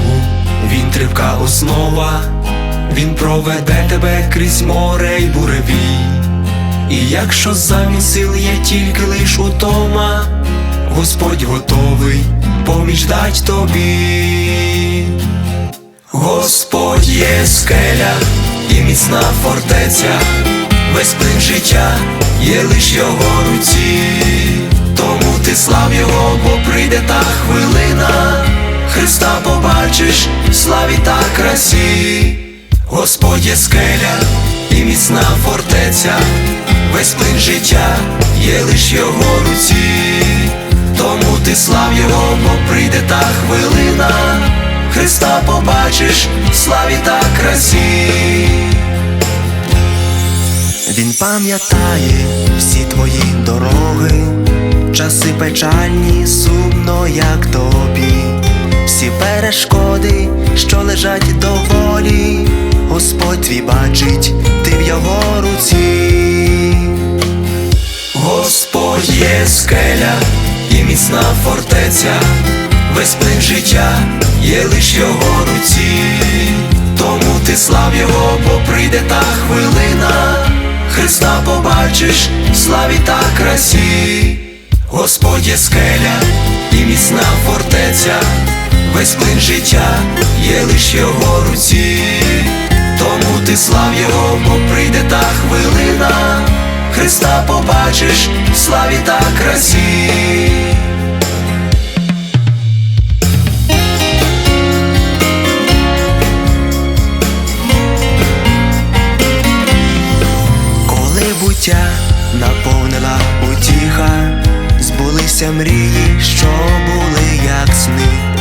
Довірся Богу, він тривка основа, він проведе тебе крізь море й буревій. І якщо замість сил є тільки лиш утома, Господь готовий поміч дать тобі. Господь є скеля і міцна фортеця, весь плин життя є лиш його руці, тому ти слав його, бо прийде та хвилина, красі, Господь є скеля і міцна фортеця, весь плин життя є лиш його руці, тому ти слав його, бо прийде та хвилина. Христа побачиш в славі та красі. Він пам'ятає всі твої дороги, часи печальні, сумно, як тобі, всі перешкоди, що лежать доволі, Господь твій бачить, ти в його руці. Господь є скеля і міцна фортеця, весь плин життя є лиш його руці, тому ти слав його, бо прийде та хвилина, Христа побачиш в славі та красі, Господь є скеля і міцна фортеця, весь плин життя є лиш його руці, тому ти слав його, бо прийде та хвилина. Христа побачиш в славі та красі. Коли буття наповнила утіха, збулися мрії, що були як сни.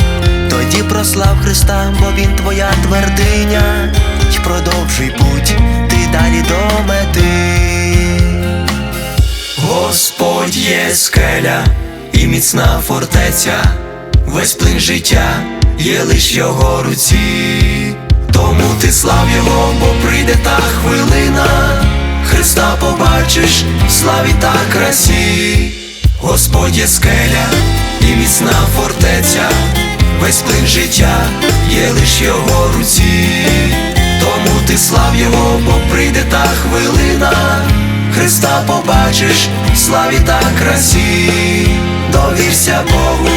Тоді прослав Христа, бо Він твоя твердиня, й продовжуй путь, ти далі до мети. Господь є скеля і міцна фортеця, весь плин життя є лиш його руці, тому ти слав його, бо прийде та хвилина, Христа побачиш в славі та красі, Господь є скеля і міцна фортеця, весь плин життя є лиш його руці, тому ти слав його, бо прийде та хвилина. Христа побачиш в славі та красі, довірся Богу,